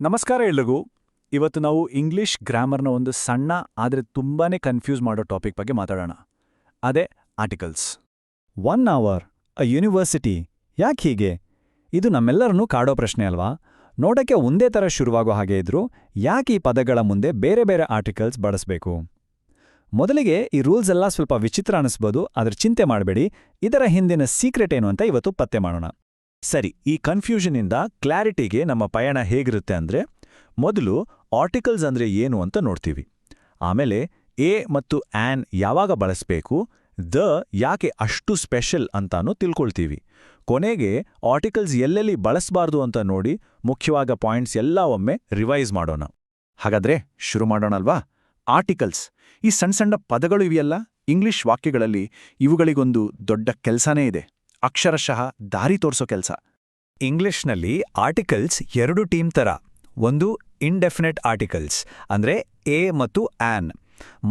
ನಮಸ್ಕಾರ ಎಲ್ರಿಗೂ ಇವತ್ತು ನಾವು ಇಂಗ್ಲಿಷ್ ಗ್ರಾಮರ್ನ ಒಂದು ಸಣ್ಣ, ಆದರೆ ತುಂಬಾನೇ ಕನ್ಫ್ಯೂಸ್ ಮಾಡೋ ಟಾಪಿಕ್ ಬಗ್ಗೆ ಮಾತಾಡೋಣ. ಅದೇ articles an hour a university ಯಾಕೆ ಹೀಗೆ? ಇದು ನಮ್ಮೆಲ್ಲರನ್ನೂ ಕಾಡೋ ಪ್ರಶ್ನೆ ಅಲ್ವಾ? ನೋಡಕ್ಕೆ ಒಂದೇ ಥರ ಶುರುವಾಗೋ ಹಾಗೆ ಇದ್ರೂ ಯಾಕೆ ಈ ಪದಗಳ ಮುಂದೆ ಬೇರೆ ಬೇರೆ ಆರ್ಟಿಕಲ್ಸ್ ಬಳಸಬೇಕು? ಮೊದಲಿಗೆ ಈ ರೂಲ್ಸ್ ಎಲ್ಲ ಸ್ವಲ್ಪ ವಿಚಿತ್ರ ಅನಿಸ್ಬೋದು, ಆದ್ರೆ ಚಿಂತೆ ಮಾಡಬೇಡಿ. ಇದರ ಹಿಂದಿನ ಸೀಕ್ರೆಟ್ ಏನು ಅಂತ ಇವತ್ತು ಪತ್ತೆ ಮಾಡೋಣ. ಸರಿ, ಈ ಕನ್ಫ್ಯೂಷನಿಂದ ಕ್ಲಾರಿಟಿಗೆ ನಮ್ಮ ಪಯಣ ಹೇಗಿರುತ್ತೆ ಅಂದ್ರೆ, ಮೊದಲು ಆರ್ಟಿಕಲ್ಸ್ ಅಂದ್ರೆ ಏನು ಅಂತ ನೋಡ್ತೀವಿ. ಆಮೇಲೆ ಎ ಮತ್ತು ಆನ್ ಯಾವಾಗ ಬಳಸಬೇಕು, ದ ಯಾಕೆ ಅಷ್ಟು ಸ್ಪೆಷಲ್ ಅಂತಾನೂ ತಿಳ್ಕೊಳ್ತೀವಿ. ಕೊನೆಗೆ ಆರ್ಟಿಕಲ್ಸ್ ಎಲ್ಲೆಲ್ಲಿ ಬಳಸಬಾರ್ದು ಅಂತ ನೋಡಿ ಮುಖ್ಯವಾದ ಪಾಯಿಂಟ್ಸ್ ಎಲ್ಲ ಒಮ್ಮೆ ರಿವೈಸ್ ಮಾಡೋಣ. ಹಾಗಾದ್ರೆ ಶುರು ಮಾಡೋಣಲ್ವಾ? ಆರ್ಟಿಕಲ್ಸ್ ಈ ಸಣ್ಣ ಸಣ್ಣ ಪದಗಳು ಇವೆಯಲ್ಲ? ಇಂಗ್ಲಿಷ್ ವಾಕ್ಯಗಳಲ್ಲಿ ಇವುಗಳಿಗೊಂದು ದೊಡ್ಡ ಕೆಲಸನೇ ಇದೆ. ಅಕ್ಷರಶಃ ದಾರಿ ತೋರಿಸೋ ಕೆಲಸ. ಇಂಗ್ಲಿಷ್ನಲ್ಲಿ ಆರ್ಟಿಕಲ್ಸ್ ಎರಡು ಟೀಮ್ ಥರ ಒಂದು ಇನ್ಡೆಫಿನೆಟ್ ಆರ್ಟಿಕಲ್ಸ್ ಅಂದ್ರೆ ಎ ಮತ್ತು ಆನ್.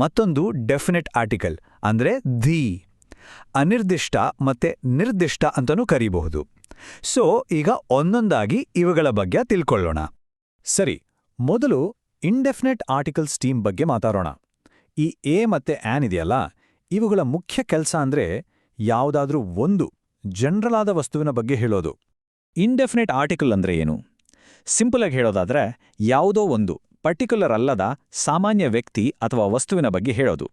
ಮತ್ತೊಂದು ಡೆಫಿನೆಟ್ ಆರ್ಟಿಕಲ್ ಅಂದ್ರೆ ದಿ. ಅನಿರ್ದಿಷ್ಟ ಮತ್ತೆ ನಿರ್ದಿಷ್ಟ ಅಂತನೂ ಕರೀಬಹುದು. ಸೊ ಈಗ ಒಂದೊಂದಾಗಿ ಇವುಗಳ ಬಗ್ಗೆ ತಿಳ್ಕೊಳ್ಳೋಣ. ಸರಿ, ಮೊದಲು ಇಂಡೆಫಿನೆಟ್ ಆರ್ಟಿಕಲ್ಸ್ ಟೀಮ್ ಬಗ್ಗೆ ಮಾತಾಡೋಣ. ಈ ಎ ಮತ್ತೆ ಆನ್ ಇದೆಯಲ್ಲ, ಇವುಗಳ ಮುಖ್ಯ ಕೆಲಸ ಅಂದ್ರೆ ಯಾವುದಾದ್ರೂ ಒಂದು ಜನರಲ್ ವಸ್ತುವಿನ ಬಗ್ಗೆ ಹೇಳೋದು. ಇಂಡೆಫಿನೆಟ್ ಆರ್ಟಿಕಲ್ ಅಂದ್ರೆ ಏನು? ಸಿಂಪಲ್ ಆಗಿ ಹೇಳೋದಾದ್ರೆ, ಯಾವುದೋ ಒಂದು ಪರ್ಟಿಕ್ಯುಲರ್ ಅಲ್ಲದ ಸಾಮಾನ್ಯ ವ್ಯಕ್ತಿ ಅಥವಾ ವಸ್ತುವಿನ ಬಗ್ಗೆ ಹೇಳೋದು.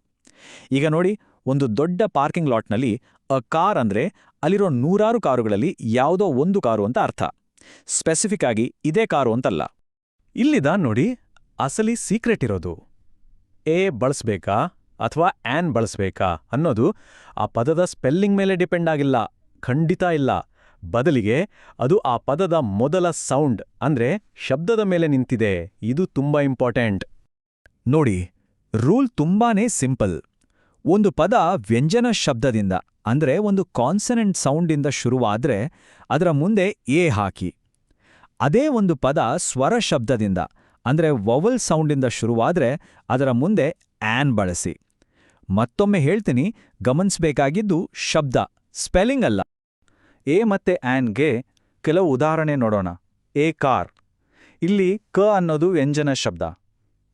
ಈಗ ನೋಡಿ, ಒಂದು ದೊಡ್ಡ ಪಾರ್ಕಿಂಗ್ ಲಾಟ್ನಲ್ಲಿ ಅ ಕಾರ್ ಅಂದ್ರೆ ಅಲ್ಲಿರೋ ನೂರಾರು ಕಾರುಗಳಲ್ಲಿ ಯಾವುದೋ ಒಂದು ಕಾರು ಅಂತ ಅರ್ಥ. ಸ್ಪೆಸಿಫಿಕ್ ಆಗಿ ಇದೇ ಕಾರು ಅಂತಲ್ಲ. ಇಲ್ಲಿದ ನೋಡಿ, ಅಸಲಿ ಸೀಕ್ರೆಟ್ ಇರೋದು. ಎ ಬಳಸ್ಬೇಕಾ ಅಥವಾ ಆನ್ ಬಳಸ್ಬೇಕಾ ಅನ್ನೋದು ಆ ಪದದ ಸ್ಪೆಲ್ಲಿಂಗ್ ಮೇಲೆ ಡಿಪೆಂಡ್ ಆಗಿಲ್ಲ. ಖಂಡಿತ ಇಲ್ಲ. ಬದಲಿಗೆ ಅದು ಆ ಪದದ ಮೊದಲ ಸೌಂಡ್, ಅಂದ್ರೆ ಶಬ್ದದ ಮೇಲೆ ನಿಂತಿದೆ. ಇದು ತುಂಬಾ ಇಂಪಾರ್ಟೆಂಟ್. ನೋಡಿ, ರೂಲ್ ತುಂಬಾನೇ ಸಿಂಪಲ್. ಒಂದು ಪದ ವ್ಯಂಜನ ಶಬ್ದದಿಂದ, ಅಂದ್ರೆ ಒಂದು ಕಾನ್ಸನೆಂಟ್ ಸೌಂಡಿಂದ ಶುರುವಾದ್ರೆ ಅದರ ಮುಂದೆ ಎ ಹಾಕಿ. ಅದೇ ಒಂದು ಪದ ಸ್ವರ ಶಬ್ದದಿಂದ, ಅಂದ್ರೆ ವವಲ್ ಸೌಂಡಿಂದ ಶುರುವಾದ್ರೆ ಅದರ ಮುಂದೆ ಆನ್ ಬಳಸಿ. ಮತ್ತೊಮ್ಮೆ ಹೇಳ್ತೀನಿ, ಗಮನಿಸಬೇಕಾಗಿದ್ದು ಶಬ್ದ, ಸ್ಪೆಲ್ಲಿಂಗ್ ಅಲ್ಲ. ಎ ಮತ್ತೆ ಆ್ಯನ್ಗೆ ಕೆಲವು ಉದಾಹರಣೆ ನೋಡೋಣ. A car. ಇಲ್ಲಿ ಕ ಅನ್ನೋದು ವ್ಯಂಜನ ಶಬ್ದ.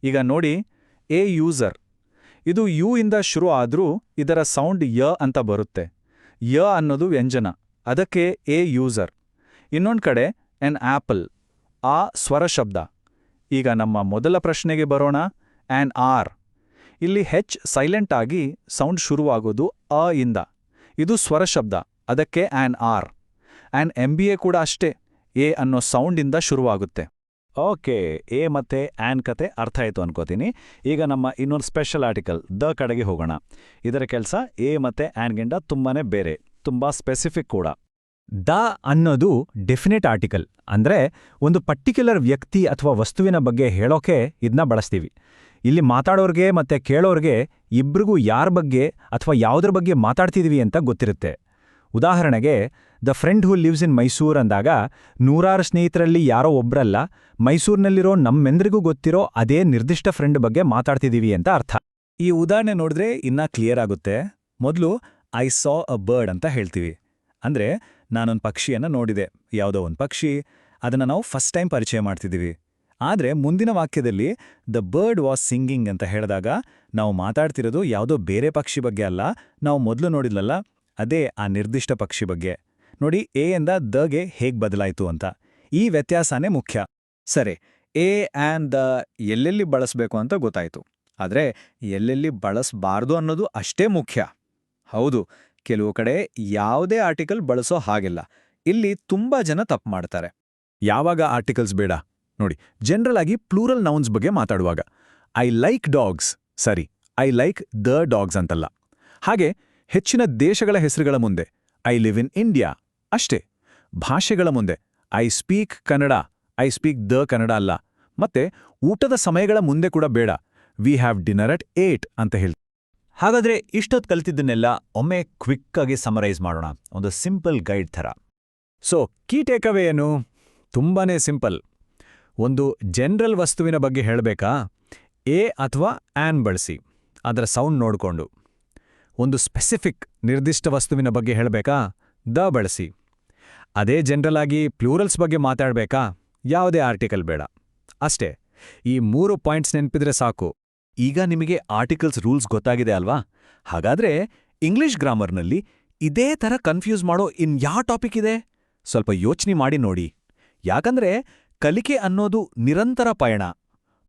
ಈಗ ನೋಡಿ, ಎ ಯೂಸರ್. ಇದು ಯು ಇಂದ ಶುರು ಆದರೂ ಇದರ ಸೌಂಡ್ ಯ ಅಂತ ಬರುತ್ತೆ. ಯ ಅನ್ನೋದು ವ್ಯಂಜನ. ಅದಕ್ಕೆ ಎ ಯೂಸರ್. ಇನ್ನೊಂದು ಕಡೆ ಎನ್ ಆಪಲ್ ಆ ಸ್ವರ ಶಬ್ದ. ಈಗ ನಮ್ಮ ಮೊದಲ ಪ್ರಶ್ನೆಗೆ ಬರೋಣ. ಆ್ಯನ್ ಆರ್ ಇಲ್ಲಿ ಹೆಚ್ ಸೈಲೆಂಟ್ ಆಗಿ ಸೌಂಡ್ ಶುರುವಾಗೋದು ಅ ಇಂದ. ಇದು ಸ್ವರ ಶಬ್ದ. ಅದಕ್ಕೆ an hour an M B A ಕೂಡ ಅಷ್ಟೇ ಎ ಅನ್ನೋ ಸೌಂಡಿಂದ ಶುರುವಾಗುತ್ತೆ. ಓಕೆ ಎ ಮತ್ತೆ ಆನ್ ಕತೆ ಅರ್ಥ ಆಯ್ತು ಅನ್ಕೋತೀನಿ. ಈಗ ನಮ್ಮ ಇನ್ನೊಂದು ಸ್ಪೆಷಲ್ ಆರ್ಟಿಕಲ್ ದ ಕಡೆಗೆ ಹೋಗೋಣ. ಇದರ ಕೆಲಸ ಎ ಮತ್ತೆ ಆ್ಯನ್ಗಿಂಡ ತುಂಬಾನೇ ಬೇರೆ, ತುಂಬಾ ಸ್ಪೆಸಿಫಿಕ್ ಕೂಡ. ದ ಅನ್ನೋದು ಡೆಫಿನೆಟ್ ಆರ್ಟಿಕಲ್ ಅಂದ್ರೆ ಒಂದು ಪರ್ಟಿಕ್ಯುಲರ್ ವ್ಯಕ್ತಿ ಅಥವಾ ವಸ್ತುವಿನ ಬಗ್ಗೆ ಹೇಳೋಕೆ ಇದನ್ನ ಬಳಸ್ತೀವಿ. ಇಲ್ಲಿ ಮಾತಾಡೋರ್ಗೆ ಮತ್ತೆ ಕೇಳೋರ್ಗೆ ಇಬ್ರಿಗೂ ಯಾರ ಬಗ್ಗೆ ಅಥವಾ ಯಾವುದ್ರ ಬಗ್ಗೆ ಮಾತಾಡ್ತಿದೀವಿ ಅಂತ ಗೊತ್ತಿರುತ್ತೆ. ಉದಾಹರಣೆಗೆ, the friend who lives in Mysore ಅಂದಾಗ, ನೂರಾರು ಸ್ನೇಹಿತರಲ್ಲಿ ಯಾರೋ ಒಬ್ರಲ್ಲ, ಮೈಸೂರಿನಲ್ಲಿರೋ ನಮ್ಮೆಂದ್ರಿಗೂ ಗೊತ್ತಿರೋ ಅದೇ ನಿರ್ದಿಷ್ಟ ಫ್ರೆಂಡ್ ಬಗ್ಗೆ ಮಾತಾಡ್ತಿದೀವಿ ಅಂತ ಅರ್ಥ. ಈ ಉದಾಹರಣೆ ನೋಡಿದ್ರೆ ಇನ್ನ ಕ್ಲಿಯರ್ ಆಗುತ್ತೆ. ಮೊದಲು, ಐ ಸಾ ಅ ಬರ್ಡ್ ಅಂತ ಹೇಳ್ತೀವಿ. ಅಂದ್ರೆ, ನಾನೊಂದು ಪಕ್ಷಿಯನ್ನ ನೋಡಿದೆ. ಯಾವುದೋ ಒಂದು ಪಕ್ಷಿ. ಅದನ್ನು ನಾವು ಫಸ್ಟ್ ಟೈಮ್ ಪರಿಚಯ ಮಾಡ್ತಿದ್ದೀವಿ ಆದ್ರೆ, ಮುಂದಿನ ವಾಕ್ಯದಲ್ಲಿ, ದ ಬರ್ಡ್ ವಾಸ್ ಸಿಂಗಿಂಗ್ ಅಂತ ಹೇಳಿದಾಗ, ನಾವು ಮಾತಾಡ್ತಿರೋದು ಯಾವುದೋ ಬೇರೆ ಪಕ್ಷಿ ಬಗ್ಗೆ ಅಲ್ಲ, ನಾವು ಮೊದಲು ನೋಡಿದ್ಲಲ್ಲ ಅದೇ ಆ ನಿರ್ದಿಷ್ಟ ಪಕ್ಷಿ ಬಗ್ಗೆ. ನೋಡಿ, ಎ ಎಂದ ದಗೆ ಹೇಗ್ ಬದಲಾಯಿತು ಅಂತ. ಈ ವ್ಯತ್ಯಾಸನೇ ಮುಖ್ಯ. ಸರಿ, ಎ ಆ್ಯಂಡ್ ದ ಎಲ್ಲೆಲ್ಲಿ ಬಳಸಬೇಕು ಅಂತ ಗೊತ್ತಾಯ್ತು. ಆದ್ರೆ, ಎಲ್ಲೆಲ್ಲಿ ಬಳಸಬಾರ್ದು ಅನ್ನೋದು ಅಷ್ಟೇ ಮುಖ್ಯ. ಹೌದು, ಕೆಲವು ಕಡೆ ಯಾವುದೇ ಆರ್ಟಿಕಲ್ ಬಳಸೋ ಹಾಗಿಲ್ಲ. ಇಲ್ಲಿ ತುಂಬಾ ಜನ ತಪ್ಪು ಮಾಡ್ತಾರೆ. ಯಾವಾಗ ಆರ್ಟಿಕಲ್ಸ್ ಬೇಡ? ನೋಡಿ, ಜನರಲ್ ಆಗಿ ಪ್ಲೂರಲ್ ನೌನ್ಸ್ ಬಗ್ಗೆ ಮಾತಾಡುವಾಗ. I like dogs. ಸರಿ, ಐ ಲೈಕ್ ದ ಡಾಗ್ಸ್ ಅಂತಲ್ಲ. ಹಾಗೆ ಹೆಚ್ಚಿನ ದೇಶಗಳ ಹೆಸರುಗಳ ಮುಂದೆ ಐ ಲಿವ್ ಇನ್ ಇಂಡಿಯಾ ಅಷ್ಟೇ. ಭಾಷೆಗಳ ಮುಂದೆ I speak Kannada I speak the Kannada ಅಲ್ಲ. ಮತ್ತೆ, ಊಟದ ಸಮಯಗಳ ಮುಂದೆ ಕೂಡ ಬೇಡ. We have dinner at eight ಅಂತ ಹೇಳ್ತೀವಿ ಹಾಗಾದ್ರೆ ಇಷ್ಟೊತ್ತು ಕಲಿತಿದ್ದನ್ನೆಲ್ಲ ಒಮ್ಮೆ ಕ್ವಿಕ್ ಆಗಿ ಸಮರೈಸ್ ಮಾಡೋಣ. ಒಂದು ಸಿಂಪಲ್ ಗೈಡ್ ಥರ. ಸೊ ಕೀ ಟೇಕವೇ ಏನು? ತುಂಬಾನೇ ಸಿಂಪಲ್ ಒಂದು ಜನರಲ್ ವಸ್ತುವಿನ ಬಗ್ಗೆ ಹೇಳಬೇಕಾ? ಎ ಅಥವಾ ಆನ್ ಬಳಸಿ. ಅದರ ಸೌಂಡ್ ನೋಡಿಕೊಂಡು. ಒಂದು ಸ್ಪೆಸಿಫಿಕ್ ನಿರ್ದಿಷ್ಟ ವಸ್ತುವಿನ ಬಗ್ಗೆ ಹೇಳಬೇಕಾ? ದ ಬಳಸಿ. ಅದೇ ಜನರಲ್ ಆಗಿ ಪ್ಲೂರಲ್ಸ್ ಬಗ್ಗೆ ಮಾತಾಡಬೇಕಾ? ಯಾವುದೇ ಆರ್ಟಿಕಲ್ ಬೇಡ. ಅಷ್ಟೇ, ಈ ಮೂರು ಪಾಯಿಂಟ್ಸ್ ನೆನಪಿದ್ರೆ ಸಾಕು. ಈಗ ನಿಮಗೆ ಆರ್ಟಿಕಲ್ಸ್ ರೂಲ್ಸ್ ಗೊತ್ತಾಗಿದೆ ಅಲ್ವಾ? ಹಾಗಾದ್ರೆ ಇಂಗ್ಲಿಷ್ ಗ್ರಾಮರ್ನಲ್ಲಿ ಇದೇ ಥರ ಕನ್ಫ್ಯೂಸ್ ಮಾಡೋ ಇನ್ ಯಾವ ಟಾಪಿಕ್ ಇದೆ? ಸ್ವಲ್ಪ ಯೋಚನೆ ಮಾಡಿ ನೋಡಿ. ಯಾಕಂದ್ರೆ ಕಲಿಕೆ ಅನ್ನೋದು ನಿರಂತರ ಪಯಣ.